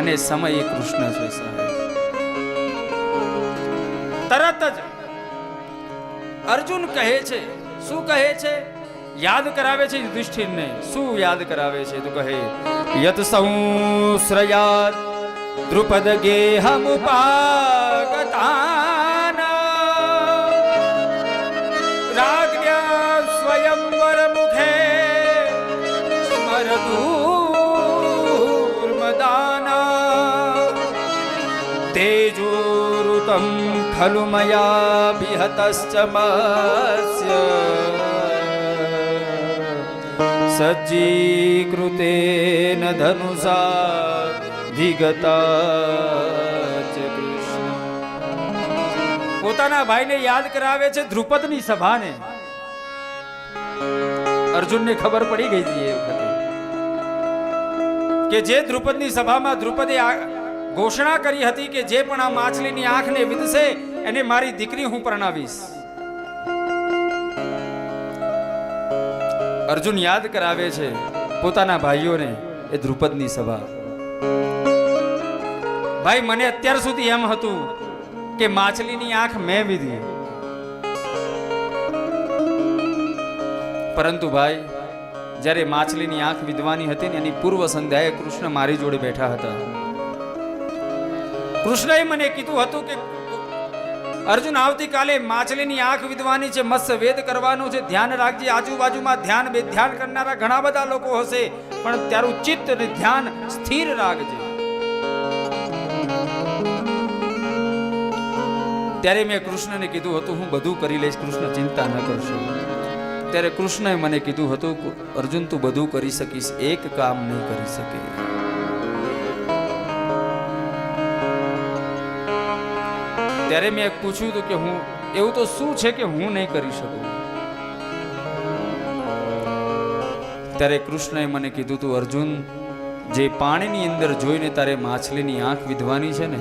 અને સમય એ કૃષ્ણ છે તરત જ અર્જુન કહે છે, શું કહે છે? યાદ કરાવે છે યુધિષ્ઠિરને? શું યાદ કરાવે છે તો કહે? યત સંશ્રયાત દ્રુપદ ગેહમુપાગતાના ખલુ મયા વિહતશ્ચ મત્સ્ય સજ્જીકૃતેન ધનુષા વિગતા પોતાના ભાઈને યાદ કરાવે છે ધ્રુપદની સભાને. અર્જુનને ખબર પડી ગઈ હતી એ વખતે કે જે ધ્રુપદની સભામાં ધ્રુપદે ઘોષણા કરી હતી કે જે પણ આ માછલીની આંખને વિધશે એને મારી દીકરી હું પરણાવીશ. અર્જુન યાદ કરાવે છે પોતાના ભાઈઓને એ દ્રુપદની સભા. ભાઈ, મને અત્યાર સુધી એમ હતું કે માછલીની આંખ મેં વિધી. પરંતુ ભાઈ, જ્યારે માછલીની આંખ વિધવાની હતી ને એની પૂર્વ સંધ્યાએ કૃષ્ણ મારી જોડે બેઠા હતા. કૃષ્ણએ મને કીધું હતું કે અર્જુન, આવતીકાલે માછલીની આંખ વિધવાની છે મત્સ્ય વેદ કરવાનું છે, ધ્યાન રાખજે. આજુબાજુમાં ધ્યાન બે ધ્યાન કરનારા ઘણા બધા લોકો હશે, પણ તારું ચિત્ત અને ધ્યાન સ્થિર રાખજે. ત્યારે મેં કૃષ્ણને કીધું હતું, હું બધું કરી લઈશ, કૃષ્ણ ચિંતા ન કરશો. ત્યારે કૃષ્ણએ મને કીધું હતું, અર્જુન, તું બધું કરી શકીશ, એક કામ નહીં કરી શકે. ત્યારે મેં પૂછ્યું હતું કે હું, એવું તો શું છે કે હું નહીં કરી શકું? ત્યારે કૃષ્ણએ મને કીધું તું, અર્જુન, જે પાણીની અંદર જોઈને તારે માછલીની આંખ વિધવાની છે ને,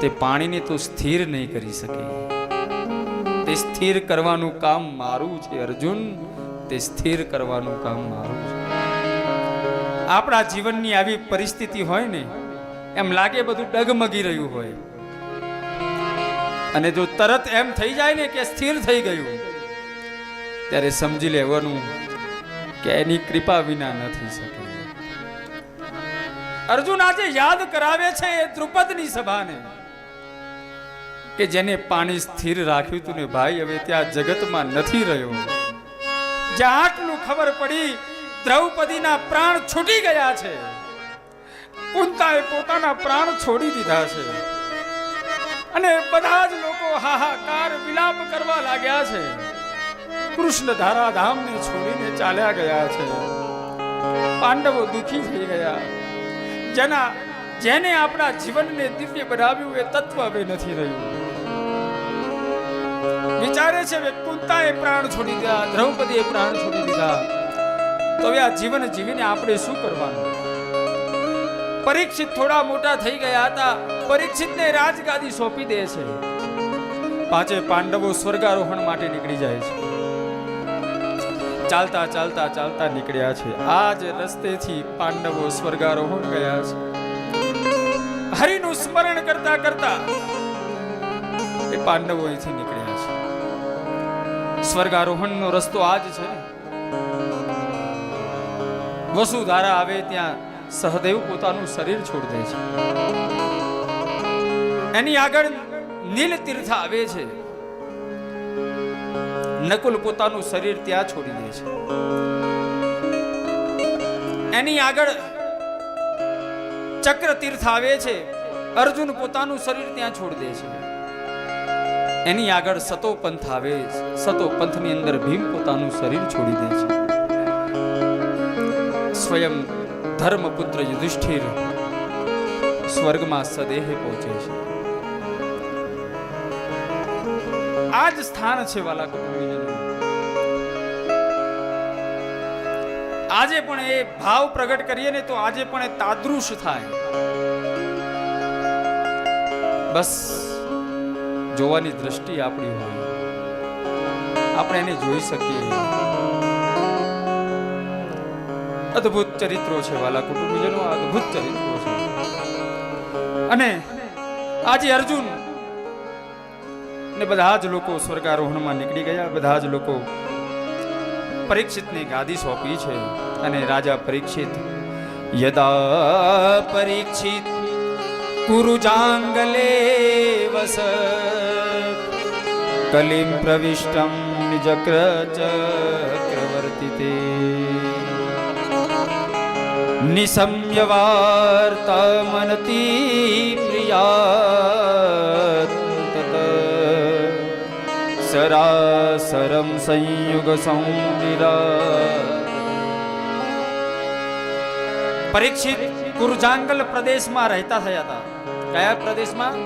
તે પાણીને તું સ્થિર નહીં કરી શકે. તે સ્થિર કરવાનું કામ મારું છે, અર્જુન. તે સ્થિર કરવાનું કામ મારું છે. આપણા જીવનની આવી પરિસ્થિતિ હોય ને, એમ લાગે બધું ડગમગી રહ્યું હોય. અને જો તરત એમ થઈ જાય ને કે સ્થિર થઈ ગયું, ત્યારે સમજી લેવાનું કે એની કૃપા વિના ન થઈ શકે. અર્જુન આજે યાદ કરાવે છે એ દ્રુપદની સભાને, કે જેને પાણી સ્થિર રાખ્યું તું ને ભાઈ, હવે ત્યાં જગતમાં નથી રહ્યો. આટલું ખબર પડી, દ્રૌપદીના પ્રાણ છૂટી ગયા છે. કુંતાએ પોતાના પ્રાણ છોડી દીધા છે. અને બધા જ હાહાકાર વિલાપ કરવા લાગ્યા છે. કૃષ્ણ ધારાધામને છોડીને ચાલ્યા ગયા છે. પાંડવો દુખી થઈ ગયા. જેના, જેને આપણા જીવનને દિવ્ય બનાવ્યું એ તત્વ હવે નથી રહ્યું. વિચારે છે કે કુંતાએ પ્રાણ છોડી દીધા, દ્રૌપદીએ પ્રાણ છોડી દીધા. તો હવે આ જીવન જીવીને આપણે શું કરવાનું? પરીક્ષિત થોડા મોટા થઈ ગયા હતા. પરીક્ષિતને રાજગાદી સોંપી દે છે. પાંચે પાંડવો સ્વર્ગારોહણ માટે નીકળી જાય છે. ચાલતા ચાલતા ચાલતા નીકળ્યા છે. આ જ રસ્તેથી પાંડવો સ્વર્ગારોહણ ગયા છે. હરિનું સ્મરણ કરતા કરતા એ પાંડવો અહીંથી નીકળ્યા છે. સ્વર્ગારોહણનો રસ્તો આ જ છે વસુધારા આવે ત્યાં સહદેવ પોતાનું શરીર છોડી દે છે. એની આગળ નીલ તીર્થ આવે છે. નકુલ પોતાનું શરીર ત્યાં છોડી દે છે. એની આગળ ચક્ર તીર્થ આવે છે. અર્જુન પોતાનું શરીર ત્યાં છોડી દે છે. એની આગળ સતો પંથ આવે છે. સતો પંથની અંદર ભીમ પોતાનું શરીર છોડી દે છે. સ્વયં ધર્મપુત્ર યુધિષ્ઠિર સ્વર્ગમાં સદેહ પહોંચે છે. આ જ સ્થાન છે વાલા કુટુંબીજનો આજે પણ એ ભાવ પ્રગટ કરીએ ને તો આજે પણ એ તાદૃશ થાય બસ જોવાની દ્રષ્ટિ આપણી હોય આપણે એને જોઈ શકીએ અદ્ભુત ચરિત્રો છે વાલા કુટુંબીજનો અદ્ભુત ચરિત્રો છે અને આજે અર્જુન ને બધા જ લોકો સ્વર્ગારોહણમાં નીકળી ગયા. બધા જ લોકો પરીક્ષિતને ગાદી સોંપી છે અને રાજા પરીક્ષિત, યદા પરીક્ષિત કુરુજાંગલે વસ, કલિમ પ્રવિષ્ટમ નિજક્ર ચક્રવર્તિતે નિસમ્ય વાર્તા મનતી પ્રિયા સરાસરમ સંયુગ સૌંદિરા પરીક્ષિત કુરુજાંગલ પ્રદેશમાં રહેતા થયા હતા કયા પ્રદેશમાં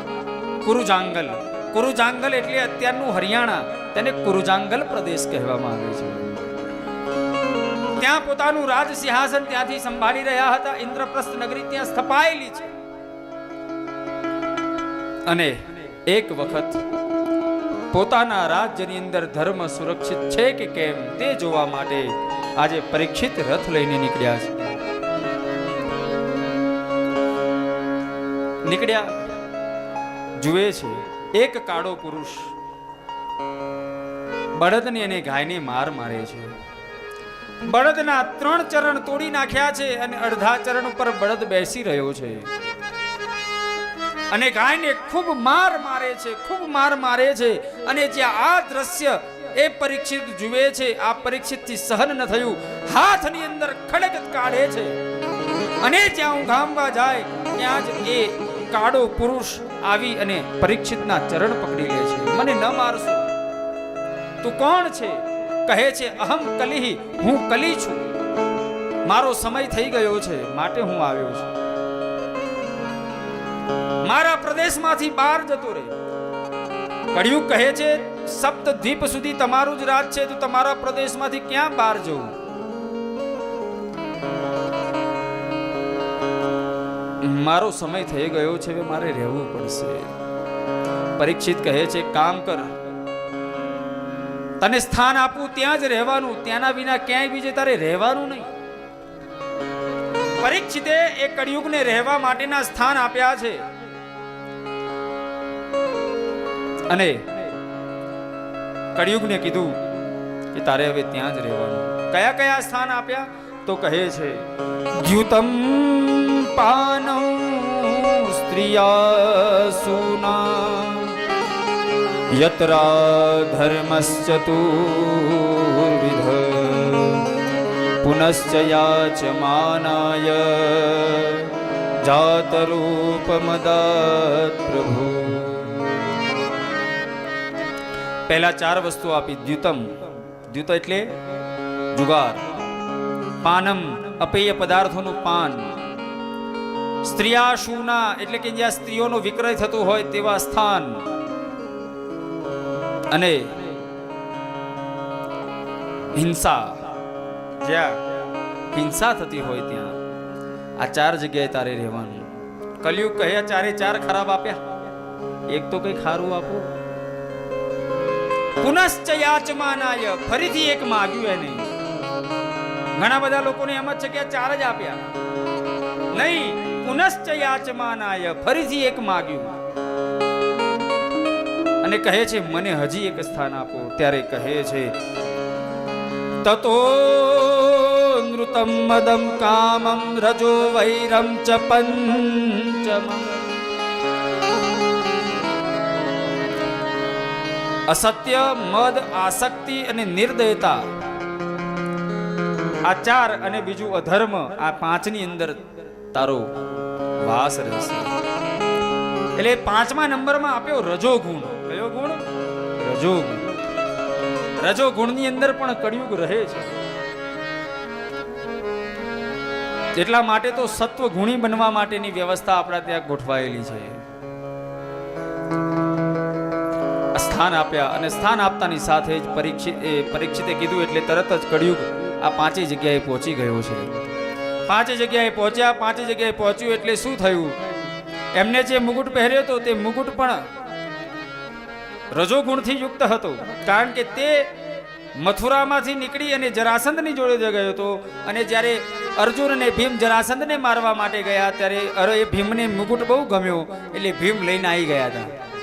કુરુજાંગલ કુરુજાંગલ એટલે અત્યારનું હરિયાણા તેને કુરુજાંગલ પ્રદેશ કહેવામાં આવે છે ત્યાં પોતાનું રાજ સિંહાસન ત્યાંથી સંભાળી રહ્યા હતા ઇન્દ્રપ્રસ્થ નગરી ત્યાં સ્થપાયેલી છે અને એક વખત પોતાના રાજ્યની અંદર ધર્મ સુરક્ષિત છે કે કેમ તે જોવા માટે આજે પરીક્ષિત રથ લઈને નીકળ્યા છે. નીકળ્યા જુએ છે, એક કાળો પુરુષ બળદને અને ગાયને માર મારે છે. બળદના ત્રણ ચરણ તોડી નાખ્યા છે અને અડધા ચરણ ઉપર બળદ બેસી રહ્યો છે. અને ગાયને ખૂબ માર મારે છે, ખૂબ માર મારે છે. અને જ્યાં આ દ્રશ્ય એ પરીક્ષિત જુએ છે, આ પરીક્ષિતથી સહન ન થયું, હાથની અંદર ખડગ કાઢે છે. અને જ્યાં ઊંઘાંબા જાય, ત્યાં જ એ કાળો પુરુષ આવી અને પરીક્ષિતના ચરણ પકડી લે છે. મને ન મારશો. તું કોણ છે? કહે છે, અહમ કલિહી, હું કલી છું. મારો સમય થઈ ગયો છે, માટે હું આવ્યો છું. મારા પ્રદેશમાંથી બહાર જતો રહે. કળિયુગ કહે છે સપ્ત દ્વીપ સુધી તમારું જ રાજ છે, તો તમારા પ્રદેશમાંથી ક્યાં બહાર જવું? મારો સમય થઈ ગયો છે, હવે મારે રહેવું પડશે. પરીક્ષિત કહે છે, કામ કર. તને સ્થાન આપું, ત્યાં જ રહેવાનું. ત્યાંના વિના ક્યાંય બીજે તારે રહેવાનું નહીં. પરીક્ષિતે એ કળિયુગને રહેવા માટેના સ્થાન આપ્યા છે. અને કળિયુગને કીધું કે તારે હવે ત્યાં જ રહેવાનું. કયા કયા સ્થાન આપ્યા? તો કહે છે, દ્યુતમ પાનૌ સ્ત્રિયા સુના યત્રા ધર્મશ્ચતુર્વિધ પુનશ્ચ યાચમાનાય જાતરૂપમદાત પ્રભુ પહેલા ચાર વસ્તુ આપી. દ્યુતમ. દ્યુત એટલે જુગાર. પાનમ, અપેય પદાર્થોનું પાન. સ્ત્રીયાશુના, એટલે કે જ્યાં સ્ત્રીઓનો વિક્રય થતો હોય તેવા સ્થાન. અને હિંસા. જ્યાં હિંસા થતી હોય ત્યાં. આ ચાર જગ્યાએ તારે રહેવાનું. કલયુગ કહે ચારે ચાર ખરાબ આપ્યા. એક તો કઈ ખારું આપો. પુનશ્ચ યાચમાનાય. ફરીથી એક માગ્યું એને. ઘણા બધા લોકોને એમ જ છે કે ચાર જ આપ્યા. નહીં, પુનશ્ચ યાચમાનાય. ફરીથી એક માગ્યું. અને કહે છે, મને હજી એક સ્થાન આપો. ત્યારે કહે છે, તતો નૃતમ મદમ કામમ રજો વૈરમ ચ પંચમમ. અસત્ય, મદ, આસક્તિ અને નિર્દયતા. આ ચાર અને બીજું અધર્મ આ પાંચની અંદર તારો વાસ રહેશે. એટલે પાંચમા નંબરમાં આપ્યો રજો ગુણ કયો ગુણ? રજો ગુણ રજો ગુણની અંદર પણ કળિયુગ રહે છે. એટલા માટે તો સત્વ ગુણી બનવા માટેની વ્યવસ્થા આપણા ત્યાં ગોઠવાયેલી છે. સ્થાન આપ્યા અને સ્થાન આપતાની સાથે જ પરીક્ષિત પરીક્ષિતે કીધું એટલે તરત જ કળિયુગ આ પાંચેય જગ્યાએ પહોંચી ગયો છે. પાંચે જગ્યાએ પહોંચ્યા પાંચે જગ્યાએ પહોંચ્યું એટલે શું થયું? એમને જે મુગુટ પહેર્યો હતો તે મુગુટ પણ રજોગુણથી યુક્ત હતો, કારણ કે તે મથુરામાંથી નીકળી અને જરાસંધની જોડે ગયો હતો અને જ્યારે અર્જુન અને ભીમ જરાસંધને મારવા માટે ગયા, ત્યારે અરે એ ભીમને મુકુટ બહુ ગમ્યો, એટલે ભીમ લઈને આવી ગયા હતા.